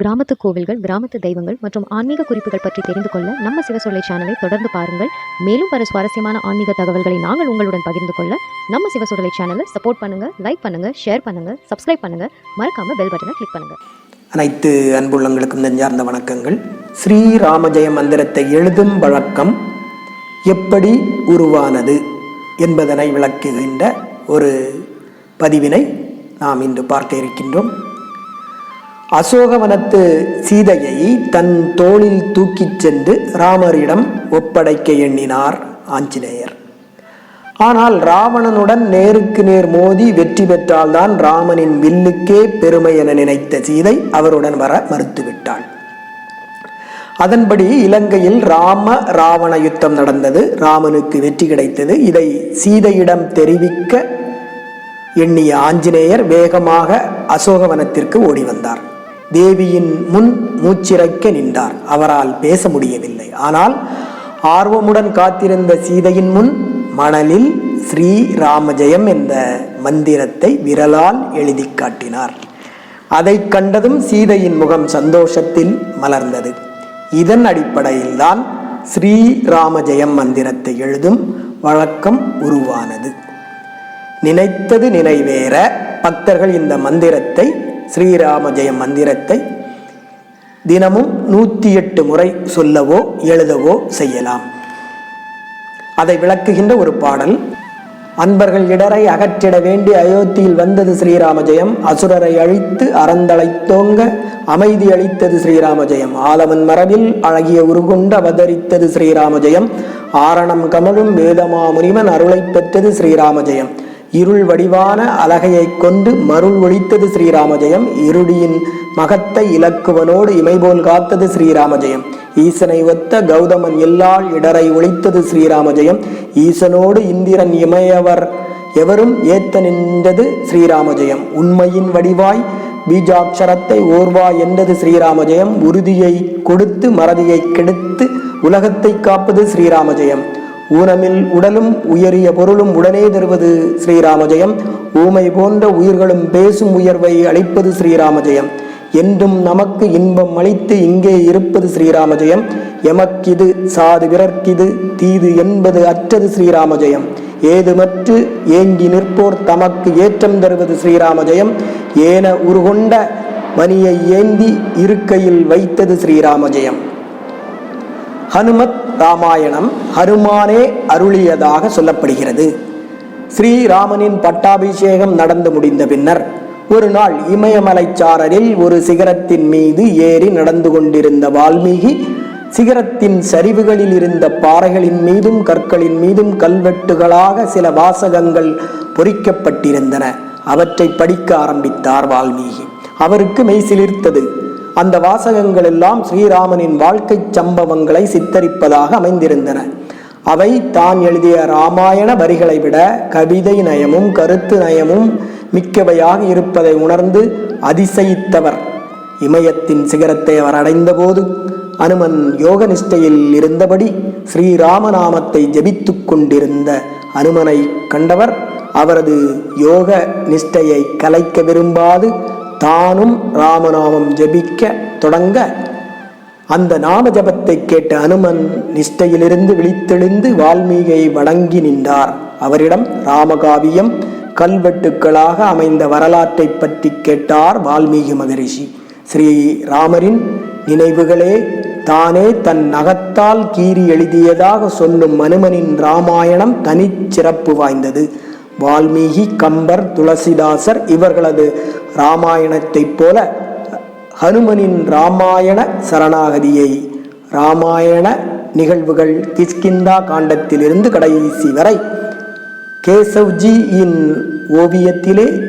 கிராமத்து கோவில்கள் கிராமத்து தெய்வங்கள் மற்றும் ஆன்மீக குறிப்புகள் பற்றி தெரிந்து கொள்ள நம்ம சிவசொல்லை சேனலை தொடர்ந்து பாருங்கள். மேலும் பல சுவாரஸ்யமான ஆன்மீக தகவல்களை நாங்கள் உங்களுடன் பகிர்ந்து கொள்ள நம்ம சிவசொல்லை சேனலை சப்போர்ட் பண்ணுங்க லைக் பண்ணுங்க ஷேர் பண்ணுங்க சப்ஸ்கிரைப் பண்ணுங்க. மறக்காம பெல் பட்டனை கிளிக் பண்ணுங்க. அனைத்து அன்புள்ளங்களுக்கும் நெஞ்சார்ந்த வணக்கங்கள். ஸ்ரீராமஜெய மந்திரத்தை எழுதும் வழக்கம் எப்படி உருவானது என்பதனை விளக்குகின்ற ஒரு பதிவினை நாம் இன்று பார்க்க இருக்கின்றோம். அசோகவனத்து சீதையை தன் தோளில் தூக்கிச் சென்று ராமரிடம் ஒப்படைக்க எண்ணினார் ஆஞ்சநேயர். ஆனால் ராவணனுடன் நேருக்கு நேர் மோதி வெற்றி பெற்றால்தான் ராமனின் வில்லுக்கே பெருமை என நினைத்த சீதை அவருடன் வர மறுத்துவிட்டாள். அதன்படி இலங்கையில் ராம ராவண யுத்தம் நடந்தது. ராமனுக்கு வெற்றி கிடைத்தது. இதை சீதையிடம் தெரிவிக்க எண்ணிய ஆஞ்சநேயர் வேகமாக அசோகவனத்திற்கு ஓடி வந்தார். தேவியின் முன் மூச்சிறைக்க நின்றார். அவரால் பேச முடியவில்லை. ஆனால் ஆர்வமுடன் காத்திருந்த சீதையின் முன் மணலில் ஸ்ரீ ராமஜெயம் என்ற மந்திரத்தை விரலால் எழுதி காட்டினார். அதை கண்டதும் சீதையின் முகம் சந்தோஷத்தில் மலர்ந்தது. இதன் அடிப்படையில்தான் ஸ்ரீ ராமஜெயம் மந்திரத்தை எழுதும் வழக்கம் உருவானது. நினைத்தது நினைவேற பக்தர்கள் இந்த மந்திரத்தை ஸ்ரீராம ஜெயம் மந்திரத்தை தினமும் நூற்றி எட்டு முறை சொல்லவோ எழுதவோ செய்யலாம். அதை விளக்குகின்ற ஒரு பாடல். அன்பர்கள் இடரை அகற்றிட வேண்டி அயோத்தியில் வந்தது ஸ்ரீராம ஜெயம். அசுரரை அழித்து அறந்தழைத்தோங்க அமைதி அளித்தது ஸ்ரீராம ஜெயம். ஆலவன் மரபில் அழகிய உருகுண்டு அவதரித்தது ஸ்ரீராம ஜெயம். ஆரணம் கமழும் வேதமாமுனிவன் அருளை பெற்றது ஸ்ரீராம ஜெயம். இருள் வடிவான அலகையைக் கொண்டு மருள் ஒழித்தது ஸ்ரீராமஜெயம். இருடியின் மகத்தை இலக்குவனோடு இமைபோல் காத்தது ஸ்ரீராமஜெயம். ஈசனை ஒத்த கௌதமன் எல்லாள் இடரை ஒழித்தது ஸ்ரீராமஜெயம். ஈசனோடு இந்திரன் இமையவர் எவரும் ஏத்த நின்றது ஸ்ரீராமஜெயம். உண்மையின் வடிவாய் பீஜாட்சரத்தை ஓர்வா என்றது ஸ்ரீராமஜெயம். உறுதியை கொடுத்து மறதியை கெடுத்து உலகத்தை காப்பது ஸ்ரீராமஜெயம். ஊனமில் உடலும் உயரிய பொருளும் உடனே தருவது ஸ்ரீராமஜெயம். ஊமை போன்ற உயிர்களும் பேசும் உயர்வை அளிப்பது ஸ்ரீராமஜெயம். என்றும் நமக்கு இன்பம் அளித்து இங்கே இருப்பது ஸ்ரீராமஜெயம். எமக்கிது சாது பிறர்க்கிது தீது என்பது அற்றது ஸ்ரீராமஜெயம். ஏதுமற்று ஏங்கி நிற்போர் தமக்கு ஏற்றம் தருவது ஸ்ரீராமஜெயம். ஏன உருகொண்ட மணியை ஏந்தி இருக்கையில் வைத்தது ஸ்ரீராமஜெயம். ஹனுமத் ராமாயணம் ஹனுமானே அருளியதாக சொல்லப்படுகிறது. ஸ்ரீராமனின் பட்டாபிஷேகம் நடந்து முடிந்த பின்னர் ஒரு நாள் இமயமலைச்சாரரில் ஒரு சிகரத்தின் மீது ஏறி நடந்து கொண்டிருந்த வால்மீகி சிகரத்தின் சரிவுகளில் இருந்த பாறைகளின் மீதும் கற்களின் மீதும் கல்வெட்டுகளாக சில வாசகங்கள் பொறிக்கப்பட்டிருந்தன. அவற்றை படிக்க ஆரம்பித்தார் வால்மீகி. அவருக்கு மெய்சிலிர்த்தது அந்த வாசகங்கள் எல்லாம் ஸ்ரீராமனின் வாழ்க்கை சம்பவங்களை சித்தரிப்பதாக அமைந்திருந்தன. அவை தான் எழுதிய ராமாயண வரிகளை விட கவிதை நயமும் கருத்து நயமும் மிக்கவையாக இருப்பதை உணர்ந்து அதிசயித்தவர். இமயத்தின் சிகரத்தை அவர் அடைந்தபோது அனுமன் யோக நிஷ்டையில் இருந்தபடி ஸ்ரீராமநாமத்தை ஜபித்து கொண்டிருந்த அனுமனை கண்டவர் அவரது யோக நிஷ்டையை கலைக்க விரும்பாது தானும் ராமநாமம் ஜபிக்க தொடங்க அந்த நாம ஜபத்தை கேட்ட அனுமன் நிஷ்டையிலிருந்து விழித்தெழுந்து வால்மீகியை வணங்கி நின்றார். அவரிடம் ராமகாவியம் கல்வெட்டுக்களாக அமைந்த வரலாற்றை பற்றி கேட்டார் வால்மீகி மகரிஷி. ஸ்ரீ ராமரின் நினைவுகளே தானே தன் நகத்தால் கீறி எழுதியதாக சொல்லும் அனுமனின் ராமாயணம் தனிச்சிறப்பு வாய்ந்தது. வால்மீகி கம்பர் துளசிதாசர் இவர்களது ராமாயணத்தைப் போல ஹனுமனின் ராமாயண சரணாகதியை ராமாயண நிகழ்வுகள் கிஷ்கிந்தா காண்டத்திலிருந்து கடைசி வரை கேசவ்ஜியின் ஓவியத்திலே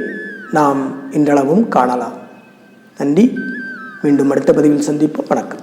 நாம் இன்றளவும் காணலாம். நன்றி. மீண்டும் அடுத்த பதிவில் சந்திப்போம். வணக்கம்.